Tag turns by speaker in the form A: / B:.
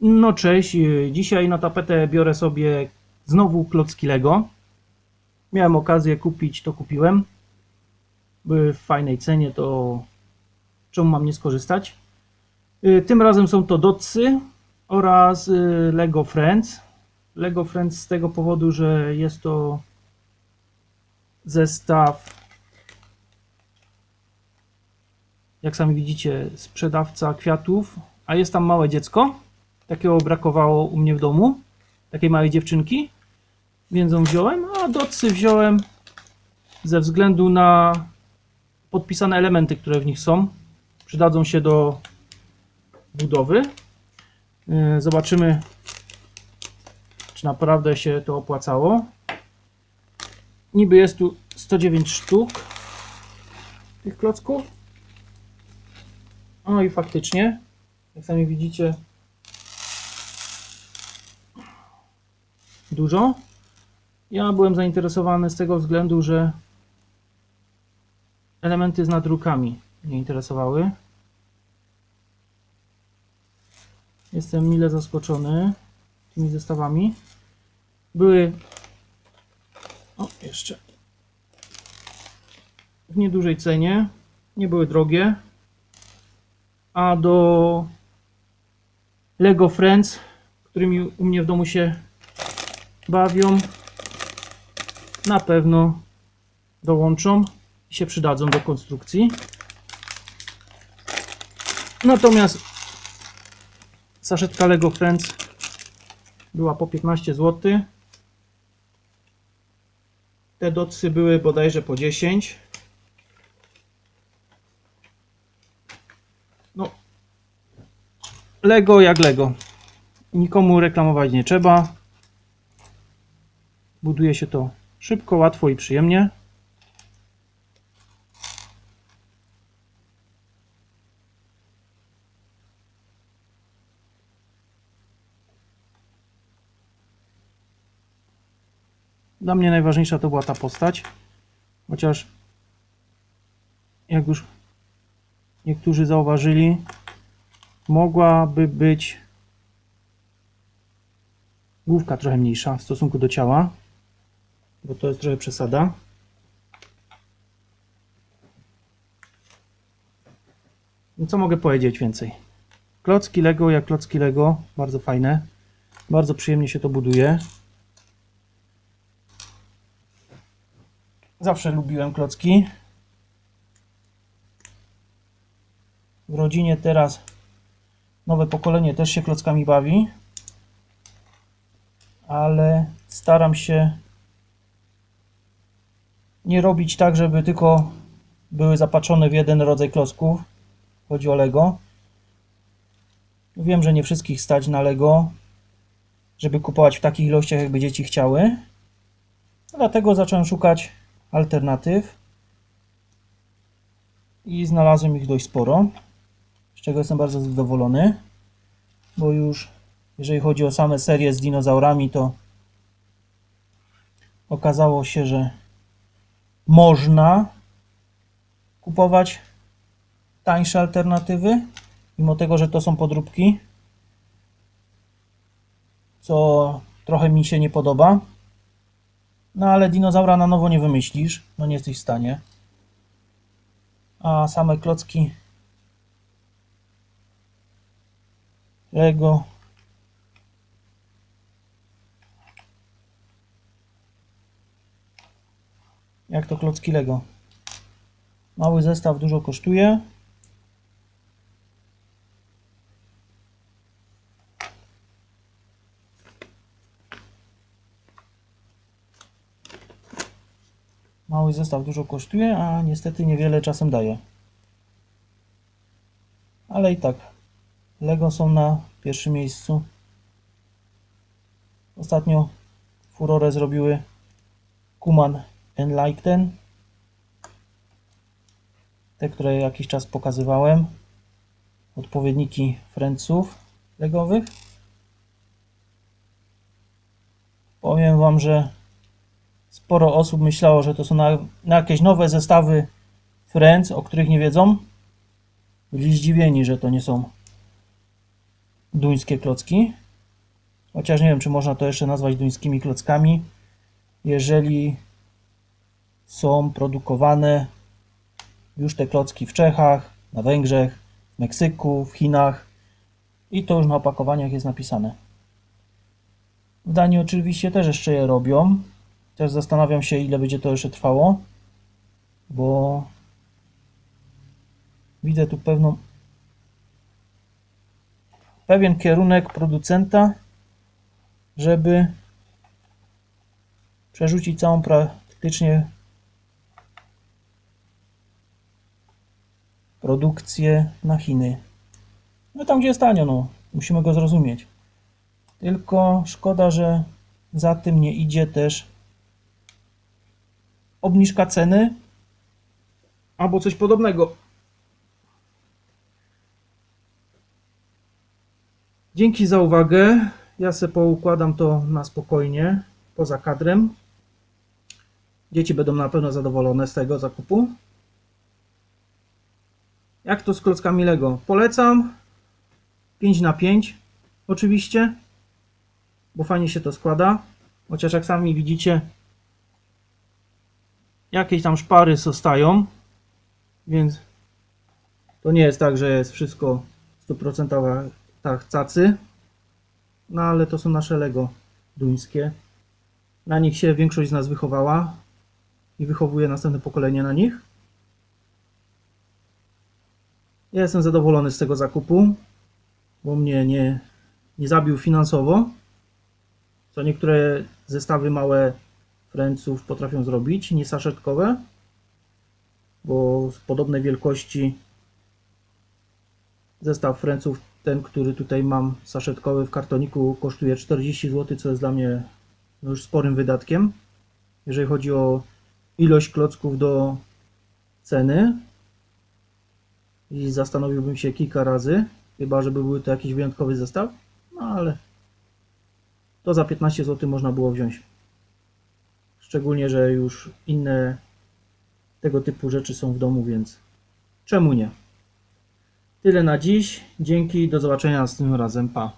A: No cześć, yy, dzisiaj na tapetę biorę sobie znowu klocki Lego. Miałem okazję kupić, to kupiłem. Były w fajnej cenie, to czemu mam nie skorzystać? Yy, Tym razem są to Dotsy oraz yy, Lego Friends. Lego Friends z tego powodu, że jest to zestaw jak sami widzicie, sprzedawca kwiatów, a jest tam małe dziecko. Takiego brakowało u mnie w domu, takiej małej dziewczynki, więc ją wziąłem, a docy wziąłem ze względu na podpisane elementy, które w nich są. Przydadzą się do budowy. Yy, Zobaczymy, czy naprawdę się to opłacało. Niby jest tu 109 sztuk tych klocków. No i faktycznie, jak sami widzicie, dużo. Ja byłem zainteresowany z tego względu, że elementy z nadrukami mnie interesowały. Jestem mile zaskoczony tymi zestawami. Były o, jeszcze w niedużej cenie. Nie były drogie a do Lego Friends, którymi u mnie w domu się bawią, na pewno dołączą i się przydadzą do konstrukcji. Natomiast saszetka Lego Friends była po 15 zł. Te dotsy były bodajże po 10. No, Lego jak Lego. Nikomu reklamować nie trzeba. Buduje się to szybko, łatwo i przyjemnie. Dla mnie najważniejsza to była ta postać. Chociaż jak już niektórzy zauważyli, mogłaby być główka trochę mniejsza w stosunku do ciała, bo to jest trochę przesada. No co mogę powiedzieć więcej? Klocki Lego jak klocki Lego, bardzo fajne. Bardzo przyjemnie się to buduje. Zawsze lubiłem klocki. W rodzinie teraz nowe pokolenie też się klockami bawi, ale staram się nie robić tak, żeby tylko były zapatrzone w jeden rodzaj klocków. Chodzi o Lego. Wiem, że nie wszystkich stać na Lego, żeby kupować w takich ilościach, jakby dzieci chciały. Dlatego zacząłem szukać alternatyw i znalazłem ich dość sporo z czego jestem bardzo zadowolony, bo już jeżeli chodzi o same serie z dinozaurami, to okazało się, że można kupować tańsze alternatywy, mimo tego, że to są podróbki, co trochę mi się nie podoba. No ale dinozaura na nowo nie wymyślisz, no nie jesteś w stanie. A same klocki Lego. Jak to klocki Lego? Mały zestaw dużo kosztuje. Mały zestaw dużo kosztuje, a niestety niewiele czasem daje. Ale i tak Lego są na pierwszym miejscu. Ostatnio furorę zrobiły Kuman Enlighten. Te, które jakiś czas pokazywałem. Odpowiedniki Friendsów Legowych. Powiem Wam, że sporo osób myślało, że to są na, na jakieś nowe zestawy Friends, o których nie wiedzą. Byli zdziwieni, że to nie są duńskie klocki. Chociaż nie wiem, czy można to jeszcze nazwać duńskimi klockami, jeżeli są produkowane już te klocki w Czechach, na Węgrzech, w Meksyku, w Chinach i to już na opakowaniach jest napisane. W Danii oczywiście też jeszcze je robią. Też zastanawiam się, ile będzie to jeszcze trwało, bo widzę tu pewną pewien kierunek producenta, żeby przerzucić całą praktycznie produkcję na Chiny. No tam gdzie jest tanio, no. Musimy go zrozumieć. Tylko szkoda, że za tym nie idzie też obniżka ceny albo coś podobnego. Dzięki za uwagę. Ja se poukładam to na spokojnie, poza kadrem. Dzieci będą na pewno zadowolone z tego zakupu. Jak to z klockami Lego? Polecam. 5 na 5 oczywiście, bo fajnie się to składa. Chociaż jak sami widzicie, jakieś tam szpary zostają, więc to nie jest tak, że jest wszystko 100% tak cacy. No ale to są nasze Lego duńskie. Na nich się większość z nas wychowała i wychowuje następne pokolenie na nich. Ja jestem zadowolony z tego zakupu, bo mnie nie, nie zabił finansowo, co niektóre zestawy małe Franców potrafią zrobić, nie saszetkowe, bo z podobnej wielkości zestaw Franców, ten, który tutaj mam saszetkowy w kartoniku kosztuje 40 zł, co jest dla mnie no już sporym wydatkiem, jeżeli chodzi o ilość klocków do ceny i zastanowiłbym się kilka razy, chyba żeby był to jakiś wyjątkowy zestaw, no ale to za 15 zł można było wziąć. Szczególnie, że już inne tego typu rzeczy są w domu, więc czemu nie? Tyle na dziś. Dzięki, do zobaczenia następnym razem. Pa.